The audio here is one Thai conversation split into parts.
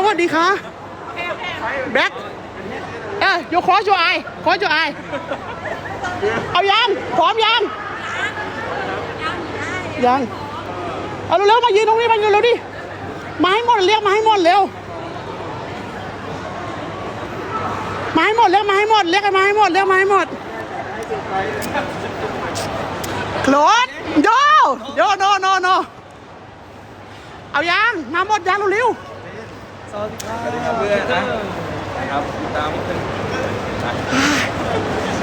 สวัสดีค่ะแบ็คเอ้ยโยคอชัวไอคอชัวไอเอายังพร้อมยังยังเอาเร็วๆมายืนตรงนี้มายืนเร็วดิมาให้หมดเรียกมาให้หมดเร็วมาให้หมดเรียกมาให้หมดเรียกมาให้หมดเรียกมาให้หมดโคลดโยโยโนโนโนเอายังมาหมดยังเร็วๆ สวัสดีครับเพื่อนนะนะครับตามเป็น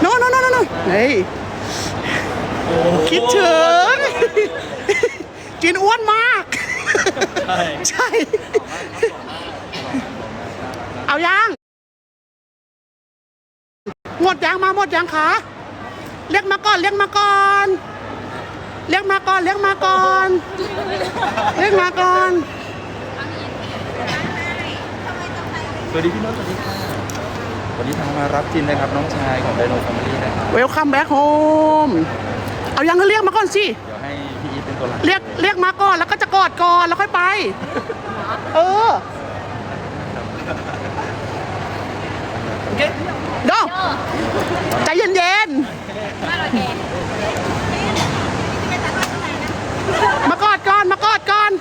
โน่นโน่นโน่นโน่นเฮ้ยคิดถึงกินอ้วนมากใช่ใช่ เอายังหมดยังมาหมดยังคะเรียกมาก่อนเรียกมาก่อนเรียกมาก่อนเรียกมาก่อนเรียกมาก่อน วัสดีพี่โน้ตสวัสดีค่ะวันนี้ทางมารับจินนะครับน้องชายของไดโนแฟมิลี่นะครับ เวลคัมแบ็คโฮมเอายังก็เรียกมาก่อนสิ เดี๋ยวให้พี่อีทเป็นตัวหลักเรียกเรียกมาก่อนแล้วก็จะกอดก่อนแล้วค่อยไป เออ โอเคโดใจเย็นๆ มากอดก่อนมากอดก่อน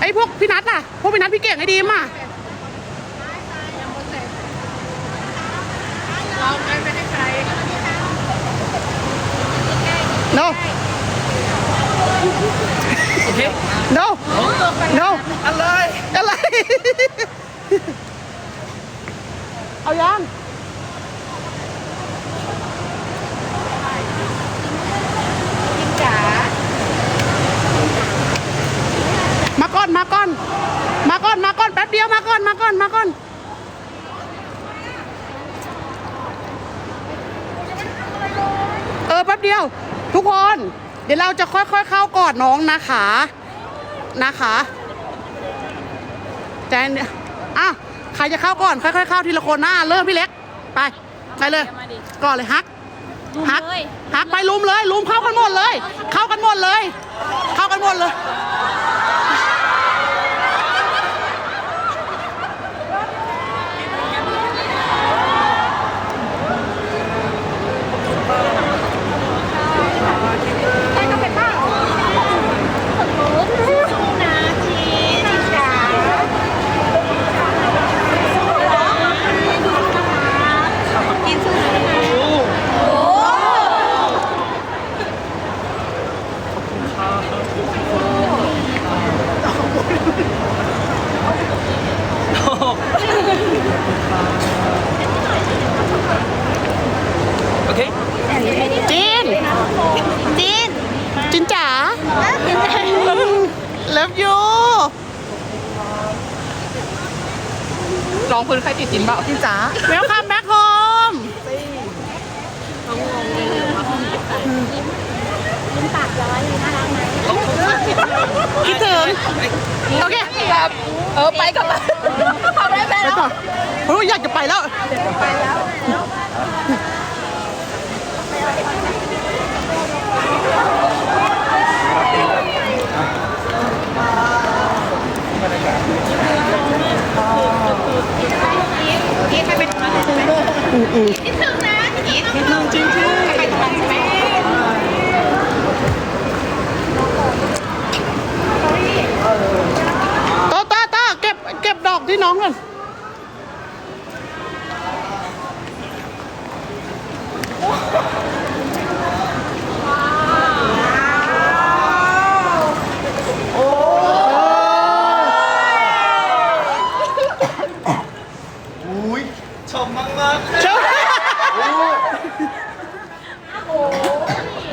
ไอ้พวกพี่นัทอะ พวกพี่นัทพี่เก่งไอ้ดีมอะ เราไม่ไม่ให้ใคร no โอเค no no อะไร อะไร เอายังจ๋ามาก่อน มาก่อน มาก่อน มาก่อน แป๊บเดียว มาก่อน มาก่อน มาก่อน ออแป๊บเดียว ทุกคน เดี๋ยวเราจะค่อยๆเข้ากอดน้องนะคะนะคะแจนเนี่ยอะใครจะเข้าก่อนค่อยๆเข้าทีละคนนะเริ่มพี่เล็ก ไปไปเลย ก่อนเลยฮักฮักฮักไปลุมเลยลุมเข้ากันหมดเลย เข้ากันหมดเลย เข้ากันหมดเลย ให้ก็เป็นบ้าสู้ๆนะทีจ๋ากินสู้ๆนะโอ้ โอเค จีน จีน จินจ๋า เลิฟยู ลองพื้นใครติดจินเปล่า จินจ๋าเวลคัมแบ็คโฮม ยิ้มปากร้อยเลยน่ารักไหม คิดถึงโอเคแบบเออไปกับมันทำได้ไหมไปต่อโอ้ยอยากจะไปแล้วคิดให้เป็นคิดถึงนะคิดคิดถึงจริงๆไปทำใช่ไหม โตโตโตเก็บเก็บดอกที่น้องก่อนโอ้ อุ้ยชอบมากมาก เจ้า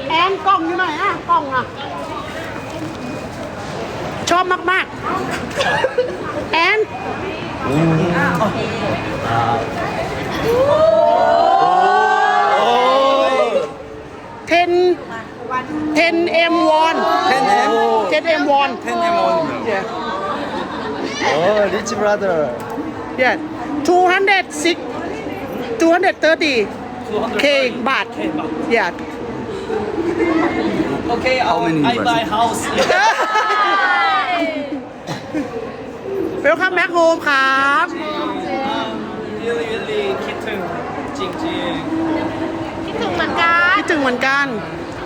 แอนกล้องอยู่ไหนอะกล้องอะ ชอบมากๆ แอนเทนเทนเอ็มวอนเทนเอ็มเทนเอ็มวอนเทนเอ็มโอนโอ้ริชบราเดอร์ yeah 206 230 k บาท yeah Okay, How I'll, many I buy versions? house. เวลคัมแบ็คโฮมครับ really really คิดถึงจริงคิดถึงเหมือนกันคิดถึงเหมือนกัน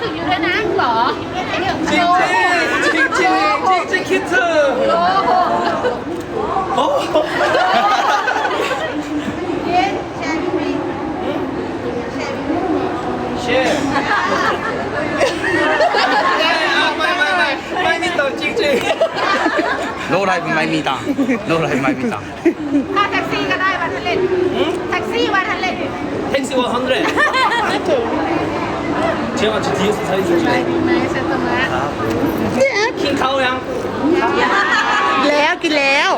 ถึงอยู่ด้วยนะหรอๆจริงจริงจริงจริงจริงคิดถึงโอ้โหเช่ไม่ไม่ไม่ 有进去。โลกไรไม่มีตังค์โลกไรไม่มีตังค์ถ้าแท็กซี่ก็ได้วันทันเล่นแท็กซี่วันทันเล่น Taxi 100。前往去提示才进去。ไหนเซนต์มายัง，แล้วกินแล้ว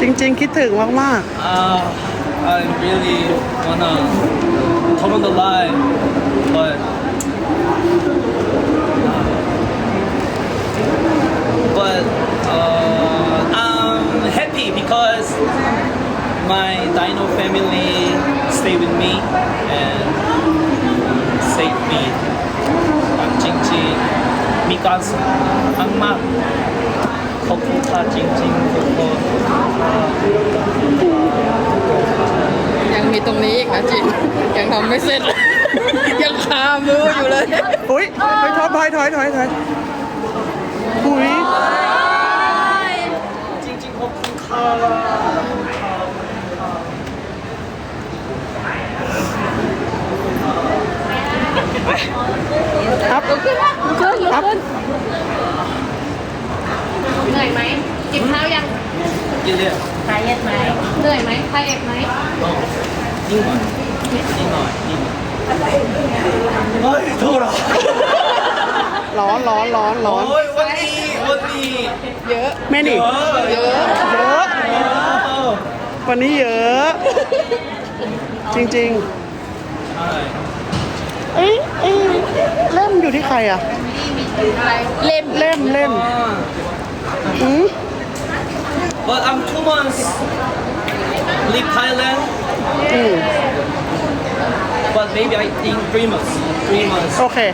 จริง ๆ คิดถึงมากๆ， I really wanna come on the line, but but uh, I'm happy because my dino family stay with me and save me. I'm Jing Jing, Mika's, I'm Mark. มีตรงนี้อีกนะจินยังทำไม่เสร็จ ยังคามืออยู่เลยอุ้ยไปทอปถอยถอยถอยถอยอุ้ยจริงๆผมคาครับขึ้นขึ้นขึ้นเหนื่อยไหมกินข้าวยัง เลือยๆายเอ็ดไหมเหนื่อยไหมไทยเอ็ดไหมอ๋อยิ่งหน่อยยิ่งหน่อยยิ่งหน่อยเฮ้ยโทษหรอร้อนร้อนร้อนร้อนโอ้ยวันนี้วันนี้เยอะแม่นี่เยอะเยอะวันนี้เยอะ จริงๆเอ้ยเอ้ยเล่มอยู่ที่ใครอะ เล่มเล่มเล่มอือ but I'm two months leave Thailand. But maybe I think three months. Three months. okay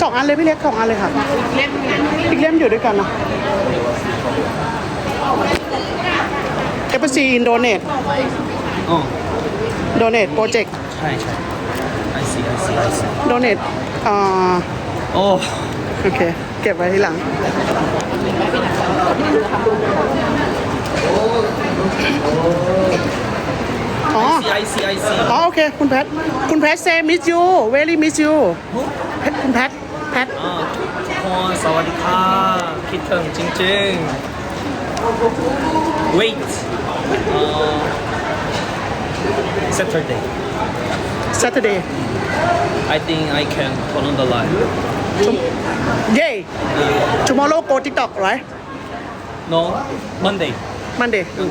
สองอันเลยพี่เล็กสองอันเลยค่ะอีกเล่มอยู่ด้วยกันนะเอฟซีอินโดนเนต Oh, โดนเนตโปรเจกต์ hi, hi. I see, I เซี I see. โดนเนตอ่า Oh, โอเค เก็บไว้ที่หลัง อ๋อ I C I C อ๋อโอเค คุณแพท คุณแพทเซมิสยูเวลี่มิสยูคุณแพท แพท อ๋อทุกคนสวัสดีค่ะคิดถึงจริงๆ wait uh, Saturday Saturday I think I can turn on the light Yay tomorrow go TikTok right no Monday Monday. Hmm.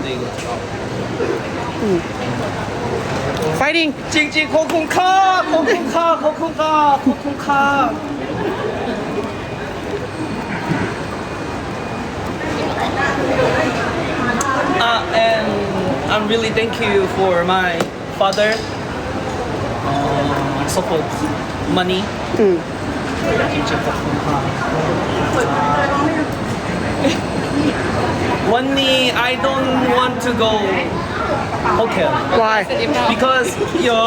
Uh, and I'm really thank you for my father uh, support money. Mm. 카. One day I don't want to go hotel why because yo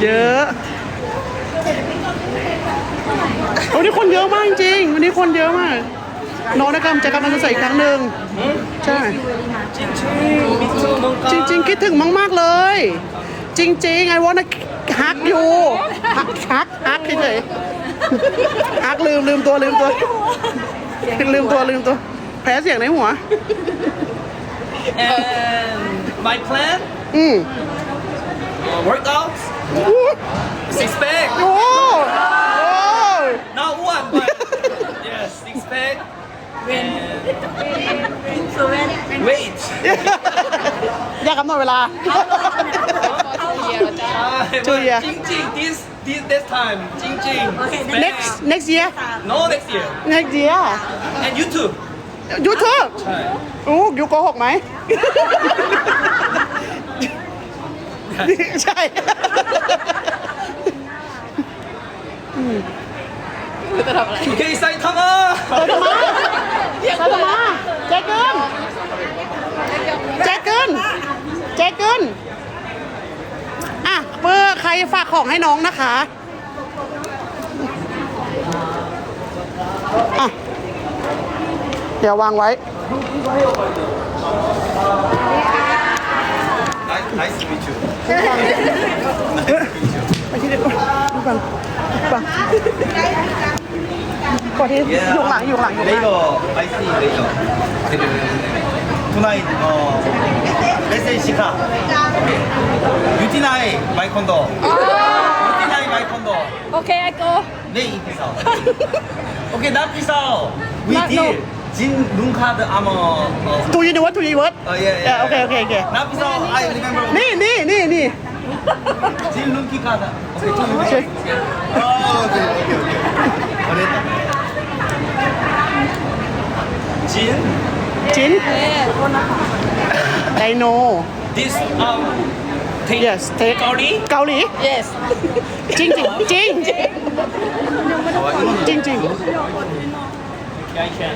เยอะวันนี้คนเยอะมากจริงๆวันนี้คนเยอะมาก น้องนะครับจะกลับมาสดใสอีกครั้งหนึ่งใช่ จริง ๆ คิดถึงมาก ๆ เลย จริงๆไอ้วอนฮักอยู่ฮักฮักฮักเฉยๆฮักลืมลืมตัวลืมตัว ลืมตัวลืมตัว แพ้เสียงในหัว and my plan อืม uh, workouts อู้ six pack โอ้โอ้ not one but yes six pack and wait อยากกำหนดเวลา Two year. Jing Jing this this this time จริงจริง Okay, next next next year no next year next year and YouTube YouTube ใช่ อู้ยูโกหกไหม ใช่ UK ไซทามาซาตมาแจ็คเกินแจ็คเกินแจ็คเกิน ใครฝากของให้น้องนะคะอะเดี๋ยววางไว้ไอซ์มิชูไปที่เด็กดูนที่อยู่หลังอยู่หลังอยู่หลัง 레이더 투나잇 어 레센 시카 유티나이 마이콘더 유티나이 마이콘더 โอเค I go 네 이피사 오케이 나 피사 위딜 진 눈카드 아머 ทูยูนิเวิร์สทูยูนิเวิร์ส 어 예 예 โอเคโอเคโอเค 나 피사 I remember นี่นี่นี่นี่ 진 눈키 카드 오케이 좀 โอเค 어 오케이 오케이 오케이 어렸다 진 จิน ไดโน This um take yes เท เกาหลี เกาหลี yes จริงจริงจริง 와 이거는 จริงจริง I can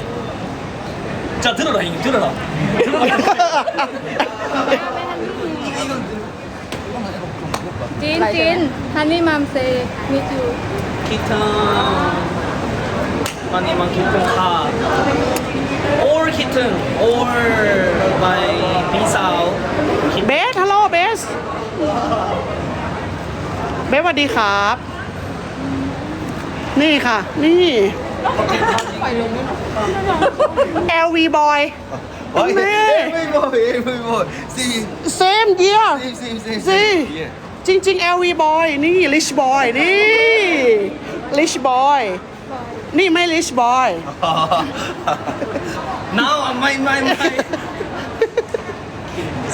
자 들어라 형님 들어라 จีนจีนฮันนี่มัมเซมิทู 키튼 많이 만 키튼 카 คิดถึง or my พี่สาวเบสฮัลโหลเบส เบสสวัสดีครับ นี่ค่ะ นี่ LV boy โอ้ยไม่ ไม่บอยไม่บอยสี่ same year สี่สี่สี่สี่ เหี้จริง ๆ LV boy นี่ rich boy นี่ rich boy นี่ไม่ rich boy อ๋ now ไม่ไม่ไม่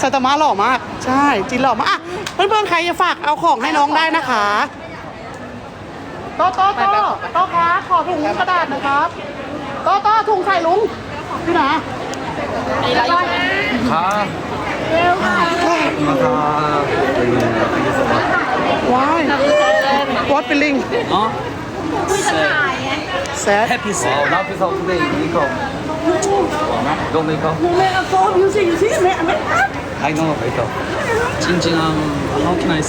ซาตามะหล่อมาก ใช่จีนหล่อมากอะเพื่อนๆใครจะฝากเอาของให้น้องได้นะคะโต๊ะโต๊ะโต๊ะโต๊ะคะขอถุงกระดาษหนะครับโต๊ะโต๊ะถุงใส่ลุงที่ไหนาครับครัว้ายวอดเ feeling เนาะ sad happy sad เราพิสูจน์ได้ดีกว่า No makeup? No makeup. So you say you see makeup? I know makeup. Jin Jin, um, how can I,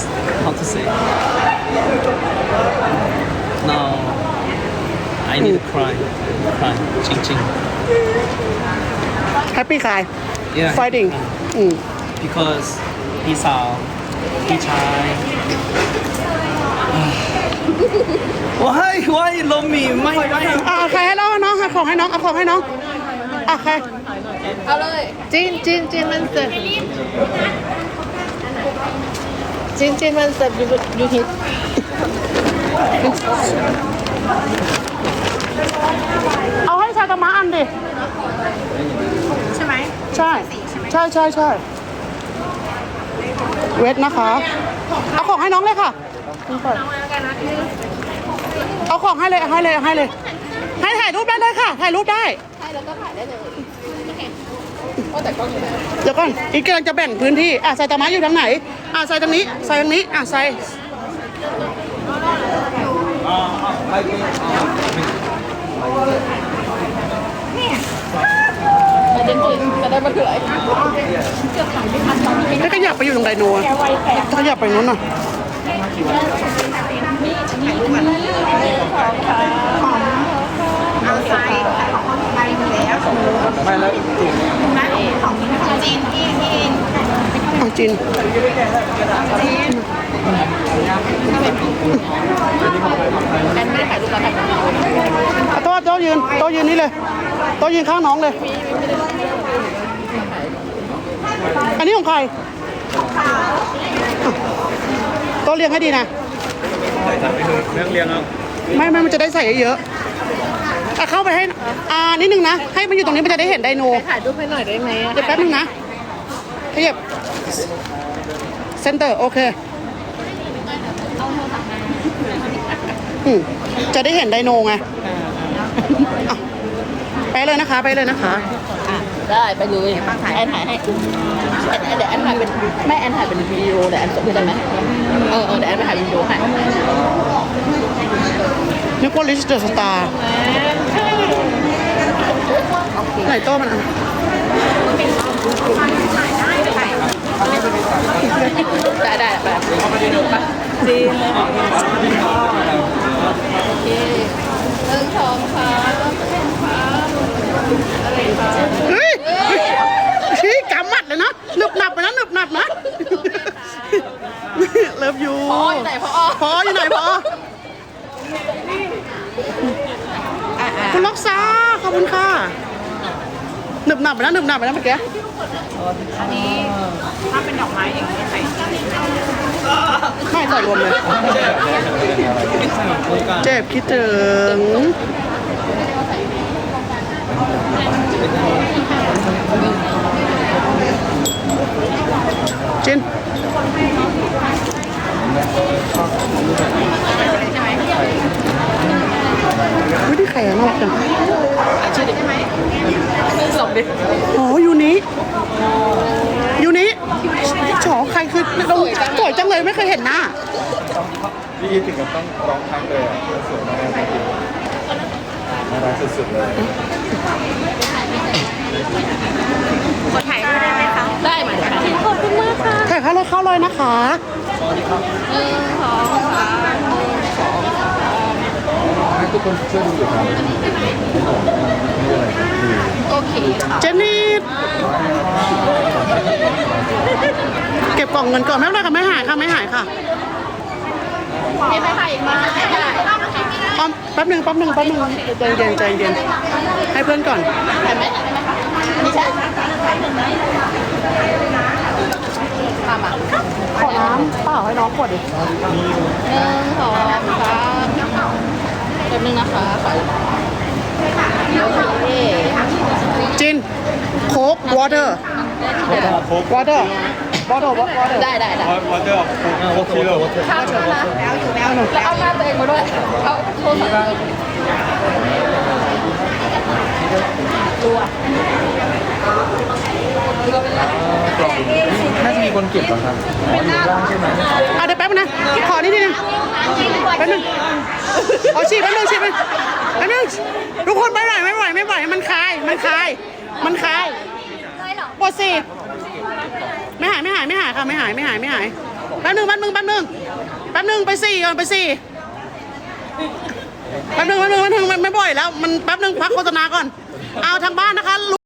how to say? No, I need to cry. Cry. Jin Jin. Happy cry. Yeah. Fighting. Mm. Because he's our, he's why why love me ไม่ไม่อ่าใครให้น้องน้องขอให้น้องเอาของให้น้อง อะใครเอาเลยจีนจีนจีนมันเสร็จจีนจีนมันเสร็จยูยูฮิตเอาให้ซาตามะอันดิใช่ไหมใช่ใช่ใช่ใช่เวทนะคะ เอาของให้น้องเลยค่ะเอาของให้เลยให้เลยให้เลย ให้ถ่ายรูปได้เลยค่ะ ถ่ายรูปได้ใช่ แล้วก็ถ่ายได้เลยก็แต่กล้องอยู่ไหนเดี๋ยวก่อนอีกกำลังจะแบ่งพื้นที่อะใส่ตามะอยู่ทางไหนอะใส่ตรงนี้ใส่ตรงนี้อะใส่แต่จริงๆจะได้มาคืออะไรถ้าขยับไปอยู่ตรงไดโนอะถ้าขยับไปนู้นน่ะเอาไซส์ของไท ยอยู่แล้วไม่แล้วของจีนที่ที่อะจินแอนไม่ได้ถ่ายรูปแล้วถ่ายรูปอะโต๊ะโต๊ะยืนโต๊ะยืนนี่เลยโต๊ะยืนข้างน้องเลย อันนี้ของใครโต๊ะเรียงให้ดีนะเรื่องเรียนครับไม่ไม่มันจะได้ใส่เยอะ ๆอะเข้าไปให้อ่านิดนึงนะ ให้มันอยู่ตรงนี้มันจะได้เห็นไดโนถ่ายรูปให้หน่อยได้ไหมอะเดี๋ยวแป๊บนึงนะขยับเซนเตอร์โอเคอืมจะได้เห็นไดโนไงอะไปเลยนะคะ ไปเลยนะคะ ได้ไปเลยแอนถ่ายให้แอนเดี๋ยวแอนถ่ายเป็นไม่แอนถ่ายเป็นวิดีโอเดี๋ยวแอนส่งให้ได้ไหมเออเออเดี๋ยวแอนไปถ่ายวิดีโอให้ นึกว่าลิสเดอร์สตาร์ไหนโต้มันอะได้ได้ไปไปจีนเลยโอเคหนึ่งสองสามอะไรคะเฮ้ยเฮ้ยชี้กำมัดเลยนะหนึบหนับไปนะหนึบหนับนะเลิฟยูพออยู่ไหนพอพออยู่ไหนพอ คุณล็อกซาขอบคุณค่ะหนึบหนับไปนะหนึบหนับไปนะเมื่อกี้ถ้าเป็นดอกไม้อย่างนี้ใส่ไม่ใส่รวมเลยเจ็บคิดถึงจินไม่ ได้ไข่น่ารักจังชื่อดิสองดิอ๋อยูนี้ยูนี้ฉอใครคือเราสวยจังเลยไม่เคยเห็นหน้าพี่ถึงกับต้องร้องครั้งเลยอะสวยมากจริงน่ารักสุดๆเลยขอถ่ายด้วยได้ไหมคะ ได้ไหมขอบคุณมากค่ะถ่ายเข้าเลยเข้าเลยนะคะหนึ่งสองสามหนึ่งสองสาม ให้ทุกคนช่วยดูอยู่ครับนี่อะไรโอเคค่ะเจนนี่เก็บกล่องเงินก่อนไม่เป็นไรค่ะไม่หายค่ะไม่หายค่ะไมีใครถ่ายอีกไมได้ได้อ้อมแป๊บหนึ่งแป๊บหนึ่งแป๊บหนึ่งใจเย็นใจเย็นให้เพื่อนก่อนถ่ายไหมถ่ายไหมคะนี่ใช่ทำอะขอน้ำเปล่าให้น้องขวดดิหนึ่งสองสาม แป๊บนึงนะคะขอโอเคจินโค้กวอเตอร์วอเตอร์วอเตอร์วอเตอร์ได้ได้ได้ วอเตอร์โอเคเลยข้ามนะแล้วอยู่แล้วแล้วเอาหน้าตัวเองมาด้วยเอาโทรศัพท์ตัวน่าจะมีคนเก็บเหรอครับอ๋ออยู่ล่างใช่ไหมอะเดี๋ยวแป๊บนึงขอนิดนึง แป๊บนึงเอาฉีดแป๊บนึงฉีดแป๊บนึงแป๊บนึงทุกคนไปไหวไม่ไหวไม่ไหวมันคายมันคาย มันคายปวดสิไม่หายไม่หายไม่หายค่ะไม่หายไม่หายไม่หายแป๊บนึงแป๊บนึงแป๊บนึงแป๊บนึงไปสี่ก่อนไปสี่แป๊บนึงแป๊บนึงแป๊บนึงมันไม่บ่อยแล้วมันแป๊บนึงพักโฆษณาก่อน เอาทางบ้านนะคะ